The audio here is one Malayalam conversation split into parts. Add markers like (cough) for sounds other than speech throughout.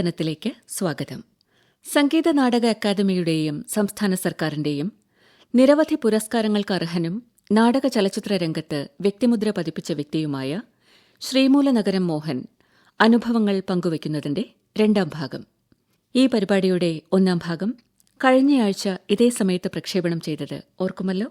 സായന്തനത്തിലേക്ക് സ്വാഗതം. സംഗീത നാടക അക്കാദമിയുടെയും സംസ്ഥാന സർക്കാരിന്റെയും നിരവധി പുരസ്കാരങ്ങൾക്ക് അർഹനും നാടക ചലച്ചിത്ര രംഗത്ത് വ്യക്തിമുദ്ര പതിപ്പിച്ച വ്യക്തിയുമായ ശ്രീമൂലനഗരം മോഹൻ അനുഭവങ്ങൾ പങ്കുവയ്ക്കുന്നതിന്റെ രണ്ടാം ഭാഗം. ഈ പരിപാടിയുടെ ഒന്നാം ഭാഗം കഴിഞ്ഞയാഴ്ച ഇതേ സമയത്ത് പ്രക്ഷേപണം ചെയ്തത് ഓർക്കുമല്ലോ?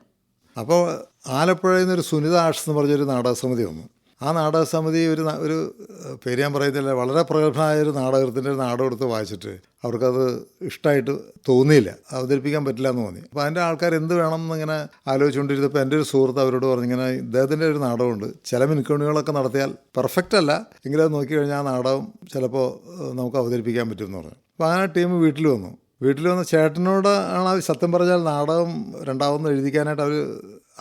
അപ്പോൾ ആലപ്പുഴയിൽ നിന്നൊരു സുനിത ആർട്സ് എന്ന് പറഞ്ഞൊരു നാടകസമിതി വന്നു. ആ നാടകസമിതി ഒരു ഒരു ഏഹ്, പേര് ഞാൻ പറയത്തില്ല വളരെ പ്രഗത്ഭനായ ഒരു നാടകത്തിന്റെ ഒരു നാടകം എടുത്ത് വായിച്ചിട്ട് അവർക്കത് ഇഷ്ടമായിട്ട് തോന്നിയില്ല. അവതരിപ്പിക്കാൻ പറ്റില്ല എന്ന് തോന്നി. അപ്പോൾ അതിന്റെ ആൾക്കാർ എന്ത് വേണം എന്നിങ്ങനെ ആലോചിച്ചുകൊണ്ടിരുന്നപ്പോൾ എന്റെ ഒരു സുഹൃത്ത് അവരോട് പറഞ്ഞു ഇങ്ങനെ ഇദ്ദേഹത്തിന്റെ ഒരു നാടകമുണ്ട്. ചില മിനുക്കണികളൊക്കെ നടത്തിയാൽ പെർഫെക്റ്റ് അല്ല. എങ്കിലും നോക്കി കഴിഞ്ഞാൽ ആ നാടകം ചിലപ്പോൾ നമുക്ക് അവതരിപ്പിക്കാൻ പറ്റുമെന്ന് പറഞ്ഞു. അപ്പോൾ ആ ടീം വീട്ടിൽ വന്നു. വീട്ടിൽ വന്ന ചേട്ടനോട് ആണ് സത്യം പറഞ്ഞാൽ നാടകം രണ്ടാമതൊന്നും എഴുതിക്കാനായിട്ട് അവർ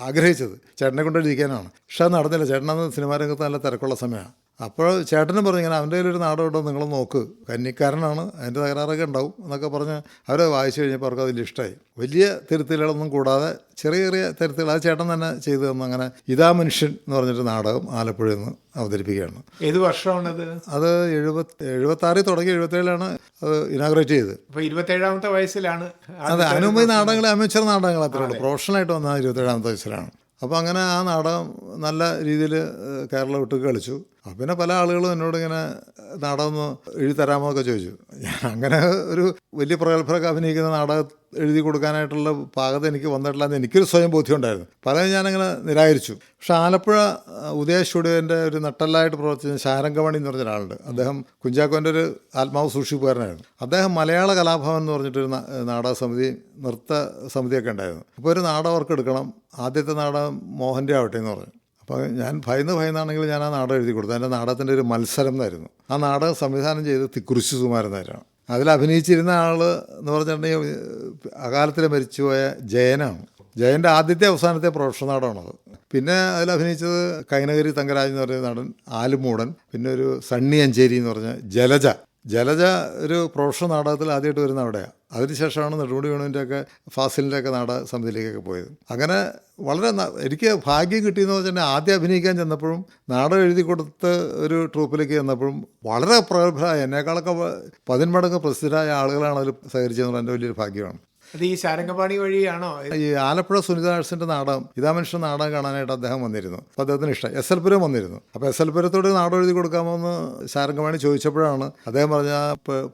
ആഗ്രഹിച്ചത്. ചേട്ടനെ കൊണ്ടിരിക്കാനാണ് പക്ഷെ അത് നടന്നില്ല. ചേട്ടനന്ന് സിനിമാ രംഗത്ത് നല്ല തിരക്കുള്ള സമയമാണ്. അപ്പോൾ ചേട്ടനും പറഞ്ഞു ഇങ്ങനെ അവന്റെ കയ്യിലൊരു നാടകം ഉണ്ടോ? നിങ്ങൾ നോക്ക്. കന്നിക്കാരനാണ്. അതിന്റെ തകരാറൊക്കെ ഉണ്ടാവും. എന്നൊക്കെ പറഞ്ഞ് അവർ വായിച്ചു കഴിഞ്ഞപ്പോൾ അവർക്ക് അതിൽ ഇഷ്ടമായി വലിയ തിരുത്തലുകളൊന്നും കൂടാതെ ചെറിയ ചെറിയ തിരുത്തലുകൾ. ആ ചേട്ടൻ തന്നെ ചെയ്തു തന്നു. അങ്ങനെ ഇതാ മനുഷ്യൻ എന്ന് പറഞ്ഞിട്ട് നാടകം ആലപ്പുഴയിൽ നിന്ന് അവതരിപ്പിക്കുകയാണ്. ഏത് വർഷമാണത്? അത് എഴുപത്തി എഴുപത്താറിൽ തുടങ്ങി എഴുപത്തേഴിലാണ് അത് ഇനാഗ്രേറ്റ് ചെയ്തത്. അപ്പോൾ ഇരുപത്തേഴാമത്തെ വയസ്സിലാണ് അതെ അനുമതി നാടകങ്ങൾ അമേച്ചർ നാടകങ്ങൾ അത്രേ ഉള്ളൂ. പ്രൊഫഷണലായിട്ട് വന്ന ഇരുപത്തേഴാമത്തെ വയസ്സിലാണ്. അപ്പോൾ അങ്ങനെ ആ നാടകം നല്ല രീതിയിൽ കേരളം വിട്ട് കളിച്ചു. പിന്നെ പല ആളുകളും എന്നോട് ഇങ്ങനെ നാടകം ഒന്ന് എഴുതി തരാമോ എന്നൊക്കെ ചോദിച്ചു. ഞാൻ അങ്ങനെ ഒരു വലിയ പ്രഗത്ഭരൊക്കെ അഭിനയിക്കുന്ന നാടകം എഴുതി കൊടുക്കാനായിട്ടുള്ള പാകത എനിക്ക് വന്നിട്ടില്ല എന്ന് എനിക്കൊരു സ്വയം ബോധ്യം ഉണ്ടായിരുന്നു പലതും ഞാനങ്ങനെ നിരാകരിച്ചു. പക്ഷെ ആലപ്പുഴ ഉദയ സ്റ്റുഡിയോന്റെ ഒരു നട്ടല്ലായിട്ട് പ്രവർത്തിച്ച ശാരംഗമണി എന്ന് പറഞ്ഞ ഒരാളുണ്ട് അദ്ദേഹം കുഞ്ചാക്കോന്റെ ഒരു ആത്മാവ് സൂക്ഷിപ്പുകാരനായിരുന്നു. അദ്ദേഹം മലയാള കലാഭവൻ എന്ന് പറഞ്ഞിട്ടൊരു നാടക സമിതി നൃത്ത സമിതിയൊക്കെ ഉണ്ടായിരുന്നു. അപ്പോൾ ഒരു നാടകം അവർക്ക് എടുക്കണം. ആദ്യത്തെ നാടകം മോഹന്റെ ആവട്ടെ എന്ന് പറഞ്ഞു. അപ്പോൾ ഞാൻ ഭയന്ന് ഭയന്നാണെങ്കിൽ ഞാൻ ആ നാടകം എഴുതി കൊടുത്തു. എന്റെ നാടകത്തിന്റെ ഒരു മത്സരം എന്നായിരുന്നു. ആ നാടകം സംവിധാനം ചെയ്ത് തിക്കുറിശി സുമാരൻ നായരാണ്. അതിൽ അഭിനയിച്ചിരുന്ന ആൾ എന്ന് പറഞ്ഞിട്ടുണ്ടെങ്കിൽ അകാലത്തിൽ മരിച്ചുപോയ ജയനാണ്. ജയന്റെ ആദ്യത്തെ അവസാനത്തെ പ്രൊഫഷണൽ നാടകമാണത്. പിന്നെ അതിൽ അഭിനയിച്ചത് കൈനഗരി തങ്കരാജ് എന്ന് പറയുന്ന നടൻ ആലുമൂടൻ. പിന്നെ ഒരു സണ്ണി അഞ്ചേരി എന്ന് പറഞ്ഞ ജലജ. ജലജ ഒരു പ്രൊഫഷണൽ നാടകത്തിൽ ആദ്യമായിട്ട് വരുന്ന അവിടെയാണ്. അതിനുശേഷമാണ് നെടുമുടി വേണുവിന്റെ ഒക്കെ ഫാസിലിന്റെ ഒക്കെ നാടക സമിതിയിലേക്കൊക്കെ പോയത്. അങ്ങനെ വളരെ എനിക്ക് ഭാഗ്യം കിട്ടിയെന്ന് വെച്ചാൽ ആദ്യം അഭിനയിക്കാൻ ചെന്നപ്പോഴും നാടകം എഴുതി കൊടുത്ത് ഒരു ട്രൂപ്പിലേക്ക് ചെന്നപ്പോഴും വളരെ പ്രഗത്ഭരായ എന്നെക്കാളൊക്കെ പതിന്മടങ്ങ് പ്രസിദ്ധരായ ആളുകളാണ് അതിൽ സഹകരിച്ചതെന്നുള്ള എന്റെ വലിയൊരു ഭാഗ്യമാണ്. അത് ഈ ശാരംഗപാണി വഴിയാണോ? ഈ ആലപ്പുഴ സുനിത ആർട്സിന്റെ നാടകം ഇതാ മനുഷ്യൻ നാടകം കാണാനായിട്ട് അദ്ദേഹം വന്നിരുന്നു. അപ്പോൾ അദ്ദേഹത്തിന് ഇഷ്ടം. എസ് എൽ പുരം വന്നിരുന്നു. അപ്പോൾ എസ് എൽ പുരത്തോട് നാടകം എഴുതി കൊടുക്കാമോ എന്ന് ശാരംഗവാണി ചോദിച്ചപ്പോഴാണ് അദ്ദേഹം പറഞ്ഞ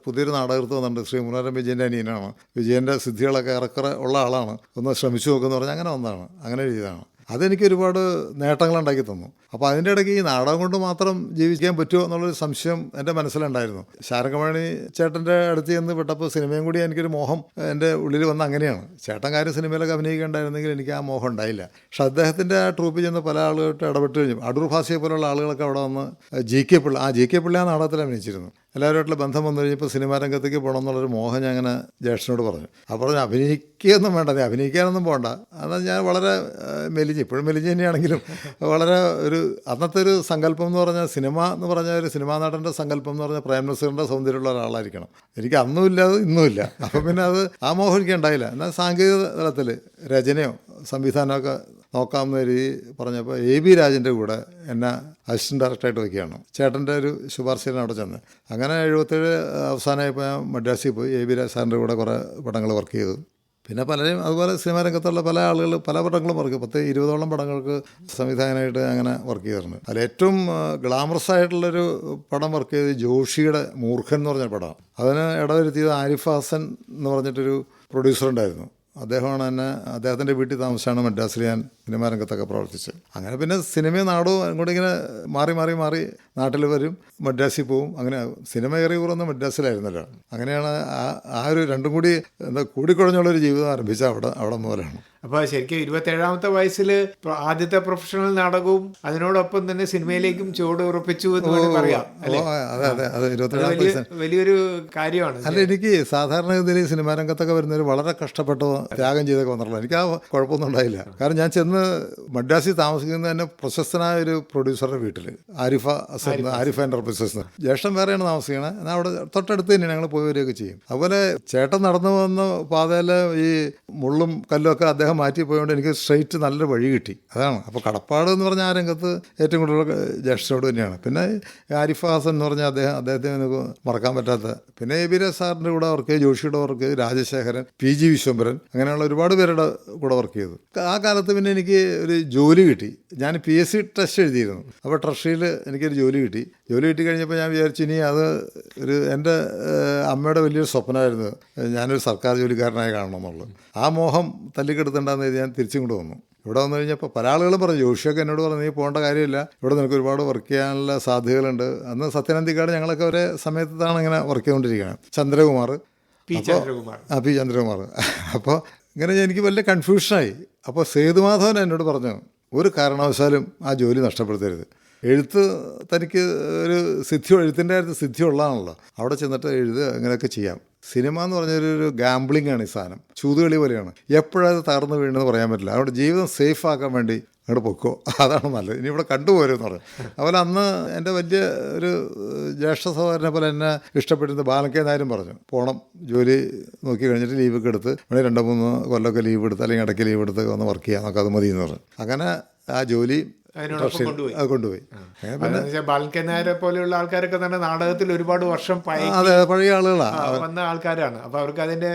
പുതിയൊരു നാടകൃത്ത് വന്നിട്ടുണ്ട്. ശ്രീ മുനോരം വിജയന്റെ അനിയനാണ്. വിജയന്റെ സിദ്ധികളൊക്കെ ഇറക്കറ ഉള്ള ആളാണ്. ഒന്ന് ശ്രമിച്ചു നോക്കുമെന്ന് പറഞ്ഞാൽ അങ്ങനെ വന്നതാണ്. അങ്ങനെ എഴുതിയതാണ്. അതെനിക്ക് ഒരുപാട് നേട്ടങ്ങൾ ഉണ്ടാക്കി തന്നു. അപ്പോൾ അതിന്റെ ഇടയ്ക്ക് ഈ നാടകം കൊണ്ട് മാത്രം ജീവിക്കാൻ പറ്റുമോ എന്നുള്ളൊരു സംശയം എന്റെ മനസ്സിലുണ്ടായിരുന്നു. ശാരകമണി ചേട്ടന്റെ അടുത്ത് ചെന്ന് പെട്ടപ്പോൾ സിനിമയും കൂടി എനിക്കൊരു മോഹം എന്റെ ഉള്ളിൽ വന്ന അങ്ങനെയാണ്. ചേട്ടൻ കാര്യം സിനിമയിലൊക്കെ അഭിനയിക്കേണ്ടായിരുന്നെങ്കിൽ എനിക്ക് ആ മോഹം ഉണ്ടായില്ല. പക്ഷെ അദ്ദേഹത്തിന്റെ ആ ട്രൂപ്പിൽ ചെന്ന് പല ആളുകളായിട്ട് ഇടപെട്ട് കഴിഞ്ഞു. അടൂർ ഭാസിയെ പോലുള്ള ആളുകളൊക്കെ അവിടെ വന്ന് ജി കെ പിള്ള ആ ജി കെ പിള്ള ആ നാടകത്തിൽ അഭിനയിച്ചിരുന്നു. എല്ലാവരുമായിട്ടുള്ള ബന്ധം വന്നു കഴിഞ്ഞപ്പോൾ സിനിമാ രംഗത്തേക്ക് പോകണം എന്നുള്ളൊരു മോഹം ഞാൻ അങ്ങനെ ജ്യേഷ്ഠനോട് പറഞ്ഞു. അപ്പോൾ പറഞ്ഞു അഭിനയിക്കുകയൊന്നും വേണ്ട നീ അഭിനയിക്കാനൊന്നും പോകണ്ട എന്നാൽ ഞാൻ വളരെ മെലിഞ്ഞ് ഇപ്പോഴും മെലിഞ്ഞ് തന്നെയാണെങ്കിലും വളരെ ഒരു അന്നത്തെ ഒരു സങ്കല്പം എന്ന് പറഞ്ഞാൽ സിനിമ എന്ന് പറഞ്ഞാൽ ഒരു സിനിമാ നടന്റെ സങ്കല്പം എന്ന് പറഞ്ഞാൽ പ്രേം നസീറിന്റെ സൗന്ദര്യമുള്ള ഒരാളായിരിക്കണം. എനിക്ക് അന്നും ഇല്ല അത് ഇന്നുമില്ല അപ്പം പിന്നെ അത് ആ മോഹം എനിക്ക് ഉണ്ടായില്ല. എന്നാൽ സാങ്കേതിക തലത്തിൽ രചനയോ സംവിധാനമൊക്കെ നോക്കാമെന്ന രീതി പറഞ്ഞപ്പോൾ എ ബി രാജന്റെ കൂടെ എന്നെ അസിസ്റ്റന്റ് ഡയറക്ടറായിട്ട് വയ്ക്കുകയാണ് ചേട്ടന്റെ ഒരു ശുപാർശയിലാണ് അവിടെ ചെന്ന് അങ്ങനെ എഴുപത്തേഴ് അവസാനമായപ്പോൾ ഞാൻ മദ്രാസിൽ പോയി എ ബി രാജ് സാറിന്റെ കൂടെ കുറേ പടങ്ങൾ വർക്ക് ചെയ്തു. പിന്നെ പലരെയും അതുപോലെ സിനിമാ രംഗത്തുള്ള പല ആളുകൾ പല പടങ്ങളും വർക്ക് പത്ത് ഇരുപതോളം പടങ്ങൾക്ക് സംവിധായകനായിട്ട് അങ്ങനെ വർക്ക് ചെയ്തിട്ടുണ്ട്. അതിൽ ഏറ്റവും ഗ്ലാമറസ് ആയിട്ടുള്ളൊരു പടം വർക്ക് ചെയ്ത് ജോഷിയുടെ മൂർഖൻ എന്ന് പറഞ്ഞ പടം. അതിന് ഇടവരുത്തിയത് ആരിഫ് ഹാസൻ എന്ന് പറഞ്ഞിട്ടൊരു പ്രൊഡ്യൂസർ ഉണ്ടായിരുന്നു. അദ്ദേഹമാണ് എന്നെ അദ്ദേഹത്തിന്റെ വീട്ടിൽ താമസിച്ചാണ് മദ്രാസിൽ ഞാൻ സിനിമാ രംഗത്തൊക്കെ പ്രവർത്തിച്ചത്. അങ്ങനെ പിന്നെ സിനിമയും നാടകവും അങ്ങോട്ട് ഇങ്ങനെ മാറി മാറി മാറി നാട്ടിൽ വരും മദ്രാസിൽ പോവും. അങ്ങനെ സിനിമ കയറി കൂറുന്ന മദ്രാസിലായിരുന്നല്ലോ. അങ്ങനെയാണ് ആ ആ ഒരു രണ്ടും കൂടി എന്താ കൂടിക്കുഴഞ്ഞുള്ളൊരു ജീവിതം ആരംഭിച്ച അവിടെ അവിടെ മുതലാണ്. അപ്പൊ ശരിക്കും ഇരുപത്തേഴാമത്തെ വയസ്സിൽ ആദ്യത്തെ പ്രൊഫഷണൽ നാടകവും അതിനോടൊപ്പം തന്നെ സിനിമയിലേക്കും ചുവട് ഉറപ്പിച്ചു എന്ന് പറയാം അതെ അതെ അതെ. അത് ഇരുപത്തേഴാം വലിയൊരു കാര്യമാണ് അല്ല എനിക്ക് സാധാരണഗതിയിൽ സിനിമാ രംഗത്തൊക്കെ വരുന്നവർ വളരെ കഷ്ടപ്പെട്ട് ത്യാഗം ചെയ്തൊക്കെ വന്നിട്ടുള്ളത് എനിക്ക് ആ കുഴപ്പമൊന്നും ഉണ്ടായില്ല. കാരണം ഞാൻ ചെന്ന് മദ്രാസിൽ താമസിക്കുന്ന തന്നെ പ്രശസ്തനായ ഒരു പ്രൊഡ്യൂസറുടെ വീട്ടിൽ ആരിഫ എന്ന് ആരിഫ് എന്റർപ്രൈസസ് എന്ന്. ജ്യേഷ്ഠൻ വേറെയാണ് താമസിക്കണത് എന്നാൽ അവിടെ തൊട്ടടുത്ത് തന്നെ ഞങ്ങൾ പോയി വരികയൊക്കെ ചെയ്യും. അതുപോലെ ചേട്ടൻ നടന്നു വന്ന പാതയിൽ ഈ മുള്ളും കല്ലും ഒക്കെ അദ്ദേഹം മാറ്റി പോയതുകൊണ്ട് എനിക്ക് സ്ട്രെയിറ്റ് നല്ലൊരു വഴി കിട്ടി. അതാണ്. അപ്പോൾ കടപ്പാട് എന്ന് പറഞ്ഞ ആ രംഗത്ത് ഏറ്റവും കൂടുതൽ ജ്യേഷ്ഠനോട് തന്നെയാണ്. പിന്നെ ആരിഫ് ഹാസൻ എന്ന് പറഞ്ഞാൽ അദ്ദേഹം അദ്ദേഹത്തെ എനിക്ക് മറക്കാൻ പറ്റാത്ത. പിന്നെ എ ബി രാജ് സാറിന്റെ കൂടെ വർക്ക് ചെയ്ത് ജോഷിയുടെ work Rajasekharan P G Vishwambharan അങ്ങനെയുള്ള ഒരുപാട് പേരുടെ കൂടെ വർക്ക് ചെയ്തു. ആ കാലത്ത് പിന്നെ എനിക്ക് ഒരു ജോലി കിട്ടി. ഞാൻ പി എസ് സി ടെസ്റ്റ് എഴുതിയിരുന്നു. അപ്പോൾ ട്രഷറിയിൽ എനിക്കൊരു ജോലി കിട്ടി. ജോലി കിട്ടി കഴിഞ്ഞപ്പോൾ ഞാൻ വിചാരിച്ചു ഇനി അത് ഒരു എന്റെ അമ്മയുടെ വലിയൊരു സ്വപ്നമായിരുന്നു. ഞാനൊരു സർക്കാർ ജോലിക്കാരനായി കാണണം എന്നുള്ളത് ആ മോഹം തല്ലിക്കെടുത്തുണ്ടാന്ന് ഞാൻ തിരിച്ചും കൂടെ വന്നു. ഇവിടെ വന്നു കഴിഞ്ഞപ്പോൾ പല ആളുകളും പറഞ്ഞു ജോഷിയൊക്കെ എന്നോട് പറഞ്ഞു നീ പോകേണ്ട കാര്യമില്ല. ഇവിടെ നിനക്ക് ഒരുപാട് വർക്ക് ചെയ്യാനുള്ള സാധ്യതകളുണ്ട്. അന്ന് സത്യനന്ദിക്കാട് ഞങ്ങളൊക്കെ ഒരേ സമയത്താണ് ഇങ്ങനെ വർക്ക് ചെയ്തുകൊണ്ടിരിക്കുകയാണ് ചന്ദ്രകുമാർ. പി ചന്ദ്രകുമാർ. ആ പി ചന്ദ്രകുമാർ. അപ്പോൾ ഇങ്ങനെ എനിക്ക് വലിയ കൺഫ്യൂഷനായി അപ്പോൾ സേതുമാധവൻ എന്നോട് പറഞ്ഞു ഒരു കാരണവശാലും ആ ജോലി നഷ്ടപ്പെടുത്തരുത്. എഴുത്ത് തനിക്ക് ഒരു സിദ്ധി എഴുത്തിന്റെ കാര്യത്തിൽ സിദ്ധി ഉള്ളതാണല്ലോ അവിടെ ചെന്നിട്ട് എഴുതുക അങ്ങനെയൊക്കെ ചെയ്യാം. സിനിമ എന്ന് പറഞ്ഞൊരു ഒരു ഗാംബ്ലിംഗ് ആണ് ഈ സാധനം. ചൂതുകളി പോലെയാണ്. എപ്പോഴത് തകർന്നു വീണെന്ന് പറയാൻ പറ്റില്ല. അവിടെ ജീവിതം സേഫ് ആക്കാൻ വേണ്ടി അങ്ങോട്ട് പൊക്കോ അതാണ് നല്ലത്. ഇനി ഇവിടെ കണ്ടുപോരുമെന്ന് പറഞ്ഞു അതുപോലെ അന്ന് എന്റെ വലിയ ഒരു ജ്യേഷ്ഠ സഹോദരനെ പോലെ എന്നെ ഇഷ്ടപ്പെട്ടിരുന്ന ബാലക്കേ നായരും പറഞ്ഞു പോകണം ജോലി നോക്കി കഴിഞ്ഞിട്ട് ലീവൊക്കെ എടുത്ത് ഇവിടെ രണ്ടോ മൂന്ന് കൊല്ലമൊക്കെ ലീവ് എടുത്ത് അല്ലെങ്കിൽ ഇടയ്ക്ക് ലീവ് എടുത്ത് ഒന്ന് വർക്ക് ചെയ്യാം നമുക്ക് അത് മതി എന്ന് പറഞ്ഞു. അങ്ങനെ ആ ജോലി കൊണ്ടുപോയി. ബാലൻ പോലെയുള്ള ആൾക്കാരൊക്കെ തന്നെ നാടകത്തിൽ ഒരുപാട് വർഷം അതെ പഴയ ആളുകളാണ് വന്ന ആൾക്കാരാണ്. അപ്പൊ അവർക്ക് അതിന്റെ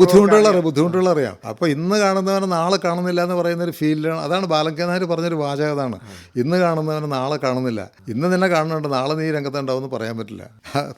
ബുദ്ധിമുട്ടുള്ള ബുദ്ധിമുട്ടുള്ള അറിയാം. അപ്പൊ ഇന്ന് കാണുന്നവനെ നാളെ കാണുന്നില്ല എന്ന് പറയുന്ന ഒരു ഫീലിലാണ് അതാണ് ബാലങ്കനാർ പറഞ്ഞൊരു വാചകതാണ് ഇന്ന് കാണുന്നവനെ നാളെ കാണുന്നില്ല. ഇന്ന് നിന്നെ കാണുന്നുണ്ട് നാളെ നീ രംഗത്തുണ്ടാവും എന്ന് പറയാൻ പറ്റില്ല.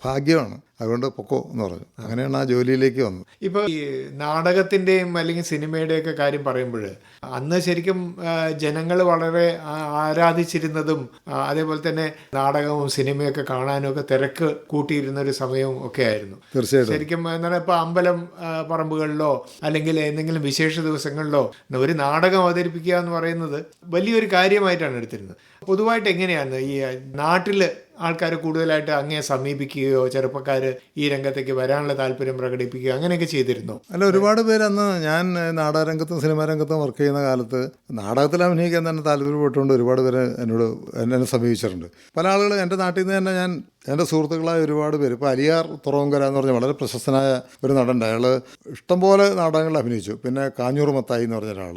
ഭാഗ്യമാണ്. അതുകൊണ്ട് പൊക്കോ എന്ന് പറഞ്ഞു. അങ്ങനെയാണ് ആ ജോലിയിലേക്ക് വന്നത്. ഇപ്പൊ ഈ നാടകത്തിന്റെയും അല്ലെങ്കിൽ സിനിമയുടെയും ഒക്കെ കാര്യം പറയുമ്പോൾ അന്ന് ശരിക്കും ജനങ്ങൾ വളരെ ആരാധിച്ചിരുന്നതും അതേപോലെ തന്നെ നാടകവും സിനിമയൊക്കെ കാണാനും ഒക്കെ തിരക്ക് കൂട്ടിയിരുന്ന ഒരു സമയവും ഒക്കെ ആയിരുന്നു. തീർച്ചയായിട്ടും. ശരിക്കും എന്താണ് ഇപ്പൊ അമ്പലം പറമ്പുകളിലോ അല്ലെങ്കിൽ എന്തെങ്കിലും വിശേഷ ദിവസങ്ങളിലോ ഒരു നാടകം അവതരിപ്പിക്കുക എന്ന് പറയുന്നത് വലിയൊരു കാര്യമായിട്ടാണ് എടുത്തിരുന്നത്. പൊതുവായിട്ട് എങ്ങനെയാണ് ഈ നാട്ടിൽ ആൾക്കാർ കൂടുതലായിട്ട് അങ്ങേ സമീപിക്കുകയോ ചെറുപ്പക്കാർ ഈ രംഗത്തേക്ക് വരാനുള്ള താല്പര്യം പ്രകടിപ്പിക്കുകയോ അങ്ങനെയൊക്കെ ചെയ്തിരുന്നു. അല്ല ഒരുപാട് പേര് അന്ന് ഞാൻ നാടകരംഗത്തും സിനിമാ രംഗത്തും വർക്ക് ചെയ്യുന്ന കാലത്ത് നാടകത്തിൽ അഭിനയിക്കാൻ തന്നെ താല്പര്യപ്പെട്ടുകൊണ്ട് ഒരുപാട് പേര് എന്നോട് എന്നെ സമീപിച്ചിട്ടുണ്ട്. പല ആളുകളും എന്റെ നാട്ടിൽ നിന്ന് തന്നെ ഞാൻ എന്റെ സുഹൃത്തുക്കളായ ഒരുപാട് പേര് ഇപ്പോൾ അലിയാർ തുറവങ്കര എന്ന് പറഞ്ഞ വളരെ പ്രശസ്തനായ ഒരു നടൻ അയാൾ ഇഷ്ടംപോലെ നാടകങ്ങൾ അഭിനയിച്ചു. പിന്നെ കാഞ്ഞൂർ മത്തായി എന്ന് പറഞ്ഞ ഒരാൾ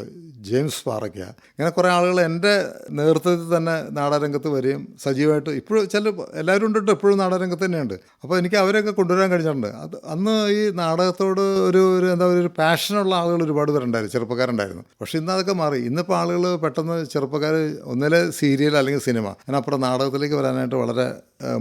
ജെയിംസ് പാറയ്ക്ക. ഇങ്ങനെ കുറേ ആളുകൾ എന്റെ നേതൃത്വത്തിൽ തന്നെ നാടകരംഗത്ത് വരികയും സജീവമായിട്ട് ഇപ്പോഴും ചില എല്ലാവരും ഉണ്ടിട്ട് എപ്പോഴും നാടകരംഗത്ത് തന്നെയുണ്ട്. അപ്പോൾ എനിക്ക് അവരെയൊക്കെ കൊണ്ടുവരാൻ കഴിഞ്ഞിട്ടുണ്ട് അത് അന്ന് ഈ നാടകത്തോട് ഒരു ഒരു എന്താ പറയുക ഒരു പാഷനുള്ള ആളുകൾ ഒരുപാട് പേരുണ്ടായിരുന്നു ചെറുപ്പക്കാരുണ്ടായിരുന്നു. പക്ഷേ ഇന്ന് അതൊക്കെ മാറി. ഇന്നിപ്പോൾ ആളുകൾ പെട്ടെന്ന് ചെറുപ്പക്കാർ ഒന്നിലെ സീരിയൽ അല്ലെങ്കിൽ സിനിമ അതിനപ്പുറം നാടകത്തിലേക്ക് വരാനായിട്ട് വളരെ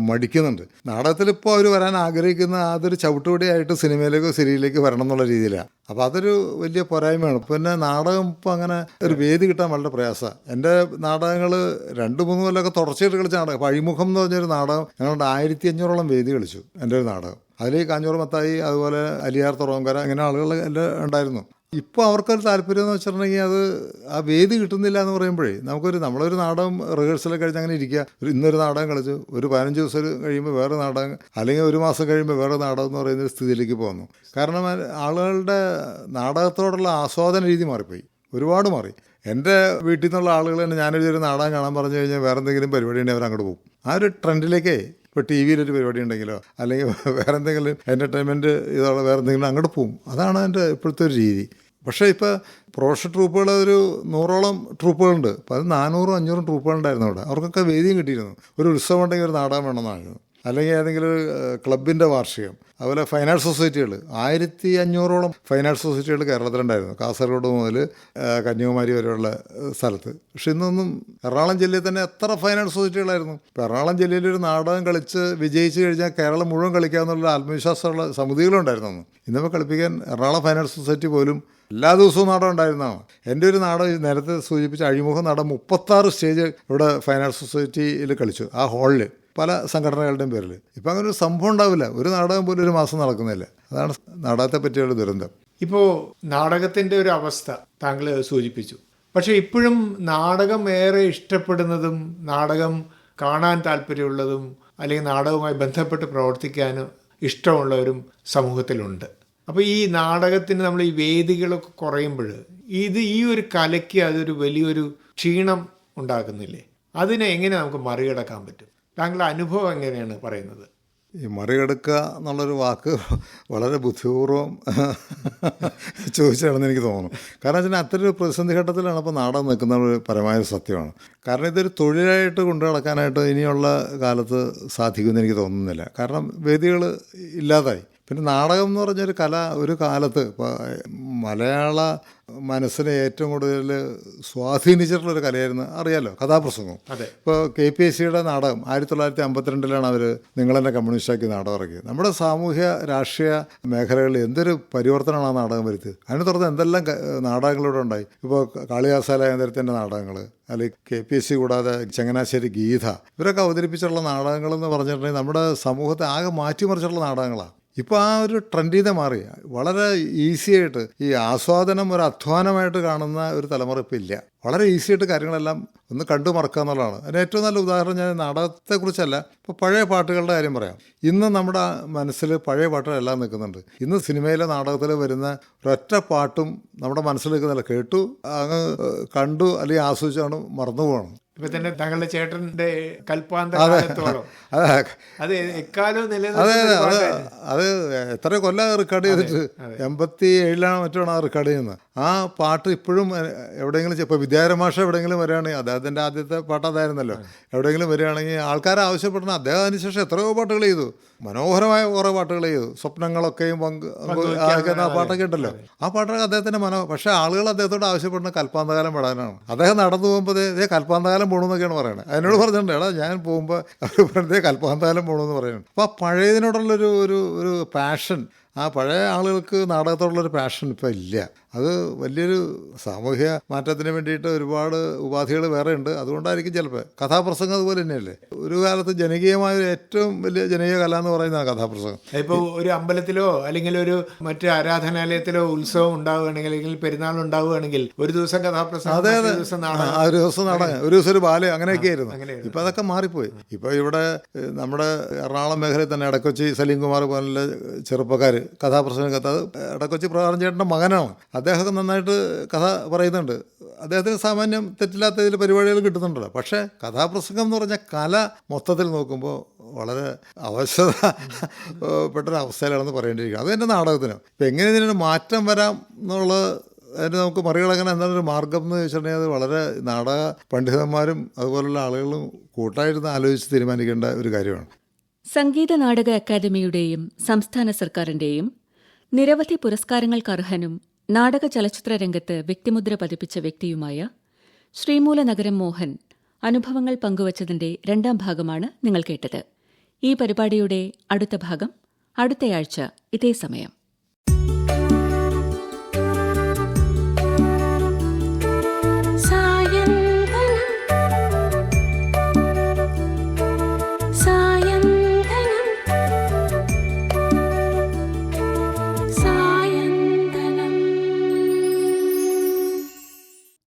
മടിക്കുന്നുണ്ട്. നാടകത്തിൽ ഇപ്പോൾ അവർ വരാൻ ആഗ്രഹിക്കുന്ന അതൊരു ചവിട്ടുപടിയായിട്ട് സിനിമയിലേക്കോ സീരിയലിലേക്കോ വരണം എന്നുള്ള രീതിയിലാണ് അപ്പോൾ അതൊരു വലിയ പോരായ്മയാണ്. പിന്നെ നാടകം ഇപ്പോൾ അങ്ങനെ ഒരു വേദി കിട്ടാൻ വളരെ പ്രയാസമാണ് എന്റെ നാടകങ്ങൾ രണ്ട് മൂന്ന് കൊല്ലമൊക്കെ തുടർച്ചയായിട്ട് കളിച്ച നാടകം. അപ്പോൾ അഴിമുഖം എന്ന് പറഞ്ഞൊരു നാടകം ഞങ്ങളുടെ ആയിരത്തി അഞ്ഞൂറോളം വേദി കളിച്ചു എന്റെ ഒരു നാടകം. അതിൽ കാഞ്ഞൂർ മത്തായി അതുപോലെ അലിയാർ തുറവങ്കര അങ്ങനെ ആളുകൾ എല്ലാം ഉണ്ടായിരുന്നു. ഇപ്പോൾ അവർക്കൊരു താല്പര്യം എന്ന് വെച്ചിട്ടുണ്ടെങ്കിൽ അത് ആ വേദി കിട്ടുന്നില്ല എന്ന് പറയുമ്പോഴേ നമുക്കൊരു നമ്മളൊരു നാടകം റിഹേഴ്സലൊക്കെ കഴിഞ്ഞ് അങ്ങനെ ഇരിക്കുക. ഒരു ഇന്നൊരു നാടകം കളിച്ചു ഒരു പതിനഞ്ച് ദിവസം കഴിയുമ്പോൾ വേറെ നാടകം അല്ലെങ്കിൽ ഒരു മാസം കഴിയുമ്പോൾ വേറെ നാടകം എന്ന് പറയുന്ന ഒരു സ്ഥിതിയിലേക്ക് പോകുന്നു. കാരണം ആളുകളുടെ നാടകത്തോടുള്ള ആസ്വാദന രീതി മാറിപ്പോയി. ഒരുപാട് മാറി. എന്റെ വീട്ടിൽ നിന്നുള്ള ആളുകൾ തന്നെ ഞാനൊരു നാടകം കാണാൻ പറഞ്ഞു കഴിഞ്ഞാൽ വേറെ എന്തെങ്കിലും പരിപാടി ഉണ്ടെങ്കിൽ അവർ അങ്ങോട്ട് പോകും. ആ ഒരു ട്രെൻഡിലേക്കേ ഇപ്പോൾ ടി വിയിലൊരു പരിപാടി ഉണ്ടെങ്കിലോ അല്ലെങ്കിൽ (laughs) വേറെ എന്തെങ്കിലും എന്റർടൈൻമെന്റ് ഇതുള്ള വേറെ എന്തെങ്കിലും അങ്ങോട്ട് പോവും. അതാണ് എന്റെ ഇപ്പോഴത്തെ ഒരു രീതി. പക്ഷേ ഇപ്പോൾ പ്രൊഫഷണൽ ട്രൂപ്പുകൾ ഒരു നൂറോളം ട്രൂപ്പുകളുണ്ട്. അപ്പോൾ അത് നാനൂറും അഞ്ഞൂറും ട്രൂപ്പുകളുണ്ടായിരുന്നു അവിടെ. അവർക്കൊക്കെ വേദിയും കിട്ടിയിരുന്നു. ഒരു ഉത്സവം ഉണ്ടെങ്കിൽ ഒരു നാടകം വേണമെന്നായിരുന്നു. അല്ലെങ്കിൽ ഏതെങ്കിലും ക്ലബിന്റെ വാർഷികം. അതുപോലെ ഫൈൻ ആർട്സ് സൊസൈറ്റികൾ. ആയിരത്തി അഞ്ഞൂറോളം ഫൈൻ ആർട്സ് സൊസൈറ്റികൾ കേരളത്തിലുണ്ടായിരുന്നു. കാസർഗോഡ് മുതൽ കന്യാകുമാരി വരെയുള്ള സ്ഥലത്ത്. പക്ഷെ ഇന്നൊന്നും എറണാകുളം ജില്ലയിൽ തന്നെ എത്ര ഫൈൻ ആർട്സ് സൊസൈറ്റികളായിരുന്നു. ഇപ്പോൾ എറണാകുളം ജില്ലയിൽ ഒരു നാടകം കളിച്ച് വിജയിച്ച് കഴിഞ്ഞാൽ കേരളം മുഴുവൻ കളിക്കാമെന്നുള്ള ആത്മവിശ്വാസമുള്ള സമിതികളുണ്ടായിരുന്നു അന്ന്. ഇന്നിപ്പോൾ കളിപ്പിക്കാൻ എറണാകുളം ഫൈൻ ആർട്സ് സൊസൈറ്റി പോലും എല്ലാ ദിവസവും നാടകം ഉണ്ടായിരുന്നതാണ്. എന്റെ ഒരു നാടകം നേരത്തെ സൂചിപ്പിച്ച അഴിമുഖം നാടകം മുപ്പത്താറ് സ്റ്റേജ് ഇവിടെ ഫൈൻ ആർട്സ് സൊസൈറ്റിയിൽ കളിച്ചു. ആ ഹാളിൽ പല സംഘടനകളുടെയും പേരിൽ ഇപ്പം അങ്ങനെ ഒരു സംഭവം ഉണ്ടാവില്ല. ഒരു നാടകം പോലും ഒരു മാസം നടക്കുന്നില്ല അതാണ് നാടകത്തെ പറ്റിയുള്ള ദുരന്തം. ഇപ്പോൾ നാടകത്തിന്റെ ഒരു അവസ്ഥ താങ്കൾ സൂചിപ്പിച്ചു. പക്ഷേ ഇപ്പോഴും നാടകം ഏറെ ഇഷ്ടപ്പെടുന്നതും നാടകം കാണാൻ താല്പര്യമുള്ളതും അല്ലെങ്കിൽ നാടകവുമായി ബന്ധപ്പെട്ട് പ്രവർത്തിക്കാനും ഇഷ്ടമുള്ളവരും സമൂഹത്തിലുണ്ട്. അപ്പോൾ ഈ നാടകത്തിന് നമ്മൾ ഈ വേദികളൊക്കെ കുറയുമ്പോൾ ഇത് ഈ ഒരു കലയ്ക്ക് അതൊരു വലിയൊരു ക്ഷീണം ഉണ്ടാക്കുന്നില്ലേ? അതിനെ എങ്ങനെ നമുക്ക് മറികടക്കാൻ പറ്റും? താങ്കളുടെ അനുഭവം എങ്ങനെയാണ് പറയുന്നത്? ഈ മറികടക്കുക എന്നുള്ളൊരു വാക്ക് വളരെ ബുദ്ധിപൂർവം ചോദിച്ചാണെന്ന് എനിക്ക് തോന്നുന്നു. കാരണം വെച്ചാൽ അത്തരം ഒരു പ്രതിസന്ധി ഘട്ടത്തിലാണ് ഇപ്പോൾ നാടൻ നിൽക്കുന്ന ഒരു പരമായ സത്യമാണ്. കാരണം ഇതൊരു തൊഴിലായിട്ട് കൊണ്ടു നടക്കാനായിട്ട് ഇനിയുള്ള കാലത്ത് സാധിക്കുമെന്ന് എനിക്ക് തോന്നുന്നില്ല. കാരണം വേദികൾ ഇല്ലാതായി. പിന്നെ നാടകം എന്ന് പറഞ്ഞൊരു കല ഒരു കാലത്ത് ഇപ്പോൾ മലയാള മനസ്സിനെ ഏറ്റവും കൂടുതൽ സ്വാധീനിച്ചിട്ടുള്ള ഒരു കലയായിരുന്നു അറിയാലോ കഥാപ്രസംഗം. അതെ. ഇപ്പോൾ കെ പി എസ് സിയുടെ നാടകം ആയിരത്തി തൊള്ളായിരത്തി അമ്പത്തിരണ്ടിലാണ് അവർ നിങ്ങളെന്നെ കമ്മ്യൂണിസ്റ്റാക്കി നാടകം ഇറക്കിയത്. നമ്മുടെ സാമൂഹ്യ രാഷ്ട്രീയ മേഖലകളിൽ എന്തൊരു പരിവർത്തനമാണ് ആ നാടകം വരുത്തിയത്? അതിനെ തുടർന്ന് എന്തെല്ലാം നാടകങ്ങളിലൂടെ നാടകങ്ങളിവിടെ ഉണ്ടായി? ഇപ്പോൾ കാളിദാസാലയന്ദ്രത്തിന്റെ നാടകങ്ങൾ അല്ലെങ്കിൽ കെ പി എസ് സി കൂടാതെ ചങ്ങനാശ്ശേരി ഗീത ഇവരൊക്കെ അവതരിപ്പിച്ചുള്ള നാടകങ്ങൾ എന്ന് പറഞ്ഞിട്ടുണ്ടെങ്കിൽ നമ്മുടെ സമൂഹത്തെ ആകെ മാറ്റിമറിച്ചുള്ള നാടകങ്ങളാണ് ഇപ്പോൾ ആ ഒരു ട്രെൻഡിൽ നിന്ന് മാറി. വളരെ ഈസി ആയിട്ട് ഈ ആസ്വാദനം ഒരു അധ്വാനമായിട്ട് കാണുന്ന ഒരു തലമുറ ഇപ്പോൾ ഇല്ല. വളരെ ഈസി ആയിട്ട് കാര്യങ്ങളെല്ലാം ഒന്ന് കണ്ടു മറക്കുക എന്നുള്ളതാണ്. അതിന് ഏറ്റവും നല്ല ഉദാഹരണം ഞാൻ നാടകത്തെക്കുറിച്ചല്ല ഇപ്പോൾ പഴയ പാട്ടുകളുടെ കാര്യം പറയാം. ഇന്ന് നമ്മുടെ മനസ്സിൽ പഴയ പാട്ടുകളെല്ലാം നിൽക്കുന്നുണ്ട്. ഇന്ന് സിനിമയിലെ നാടകത്തിൽ വരുന്ന ഒരൊറ്റ പാട്ടും നമ്മുടെ മനസ്സിൽ നിൽക്കുന്നില്ല. കേട്ടു അങ്ങ് കണ്ടു അല്ലെങ്കിൽ ആസ്വദിച്ചാണ് മറന്നു പോകണം ഇപ്പൊ തന്നെ തങ്ങളുടെ ചേട്ടന്റെ കൽപ്പാന്ത അതെ. അത്. എത്ര കൊല്ലം റെക്കോർഡ് ചെയ്തിട്ട്? എൺപത്തി ഏഴിലാണ് മറ്റാണ് ആ റെക്കോർഡ് ചെയ്യുന്നത്. ആ പാട്ട് ഇപ്പോഴും എവിടെയെങ്കിലും ഇപ്പൊ ഇപ്പോൾ വിദ്യാരമാഷ എവിടെയെങ്കിലും വരികയാണെങ്കിൽ അദ്ദേഹത്തിന്റെ ആദ്യത്തെ പാട്ട് അതായിരുന്നല്ലോ. എവിടെയെങ്കിലും വരികയാണെങ്കിൽ ആൾക്കാർ ആവശ്യപ്പെടുന്ന അദ്ദേഹം അതിനുശേഷം എത്രയോ പാട്ടുകൾ ചെയ്തു. മനോഹരമായ കുറേ പാട്ടുകൾ ചെയ്തു. സ്വപ്നങ്ങളൊക്കെയും പങ്ക് ആ പാട്ടൊക്കെ ഉണ്ടല്ലോ. ആ പാട്ടൊക്കെ അദ്ദേഹത്തിന്റെ മനോ പക്ഷേ ആളുകൾ അദ്ദേഹത്തോട് ആവശ്യപ്പെടുന്ന കൽപ്പാന്തകാലം പെടാനാണ്. അദ്ദേഹം നടന്നു പോകുമ്പോൾ ഇതേ കൽപ്പാന്തകാലം പോകണമെന്നൊക്കെയാണ് പറയുന്നത് അതിനോട് പറഞ്ഞിട്ടുണ്ട് എടാ ഞാൻ പോകുമ്പോൾ അവർ പറഞ്ഞത് കൽപ്പാന്താലം പോകണമെന്ന് പറയുന്നത് അപ്പോൾ ആ പഴയതിനോടുള്ളൊരു ഒരു ഒരു പാഷൻ ആ പഴയ ആളുകൾക്ക് നാടകത്തോടുള്ളൊരു പാഷൻ ഇപ്പോൾ ഇല്ല. അത് വലിയൊരു സാമൂഹ്യ മാറ്റത്തിന് വേണ്ടിയിട്ട് ഒരുപാട് ഉപാധികൾ വേറെ ഉണ്ട്. അതുകൊണ്ടായിരിക്കും ചിലപ്പോൾ കഥാപ്രസംഗം അതുപോലെ തന്നെയല്ലേ? ഒരു കാലത്ത് ജനകീയമായ ഏറ്റവും വലിയ ജനകീയ കല എന്ന് പറയുന്ന കഥാപ്രസംഗം. ഇപ്പോൾ ഒരു അമ്പലത്തിലോ അല്ലെങ്കിൽ ഒരു മറ്റ് ആരാധനാലയത്തിലോ ഉത്സവം ഉണ്ടാവുകയാണെങ്കിൽ അല്ലെങ്കിൽ പെരുന്നാൾ ഉണ്ടാവുകയാണെങ്കിൽ ഒരു ദിവസം കഥാപ്രസംഗം അതെ അതെ. ഒരു ദിവസം നാടകം. ഒരു ദിവസം ഒരു ബാല അങ്ങനെയൊക്കെ ആയിരുന്നു ഇപ്പം അതൊക്കെ മാറിപ്പോയി. ഇപ്പോൾ ഇവിടെ നമ്മുടെ എറണാകുളം മേഖലയിൽ തന്നെ ഇടക്കൊച്ചി സലീം കുമാർ പോലുള്ള ചെറുപ്പക്കാർ കഥാപ്രസംഗത്ത് അത് ഇടക്കൊച്ചി പ്രകാരം ചേട്ടന്റെ മകനാണ്. അദ്ദേഹമൊക്കെ നന്നായിട്ട് കഥ പറയുന്നുണ്ട്. അദ്ദേഹത്തിന് സാമാന്യം തെറ്റില്ലാത്ത ഇതിൽ പരിപാടികൾ കിട്ടുന്നുണ്ടല്ലോ. പക്ഷേ കഥാപ്രസംഗം എന്ന് പറഞ്ഞ കല മൊത്തത്തിൽ നോക്കുമ്പോൾ വളരെ അവശത ഏഹ്, പെട്ടൊരു അവസ്ഥയിലാണെന്ന് പറയേണ്ടിയിരിക്കുക അത് എന്റെ നാടകത്തിന്. ഇപ്പം എങ്ങനെ ഇതിനൊരു മാറ്റം വരാം എന്നുള്ളത് അതിന് നമുക്ക് മറികടക്കാൻ എന്താണ് ഒരു മാർഗം എന്ന് ചോദിച്ചിട്ടുണ്ടെങ്കിൽ അത് വളരെ നാടക പണ്ഡിതന്മാരും അതുപോലുള്ള ആളുകളും കൂട്ടായിരുന്ന് ആലോചിച്ച് തീരുമാനിക്കേണ്ട ഒരു കാര്യമാണ്. സംഗീത നാടക അക്കാദമിയുടെയും സംസ്ഥാന സർക്കാരിന്റെയും നിരവധി പുരസ്കാരങ്ങൾക്ക് അർഹനും നാടക ചലച്ചിത്ര രംഗത്ത് വ്യക്തിമുദ്ര പതിപ്പിച്ച വ്യക്തിയുമായ ശ്രീമൂലനഗരം മോഹൻ അനുഭവങ്ങൾ പങ്കുവച്ചതിന്റെ രണ്ടാം ഭാഗമാണ് നിങ്ങൾ കേട്ടത്. ഈ പരിപാടിയുടെ അടുത്ത ഭാഗം അടുത്തയാഴ്ച ഇതേ സമയം.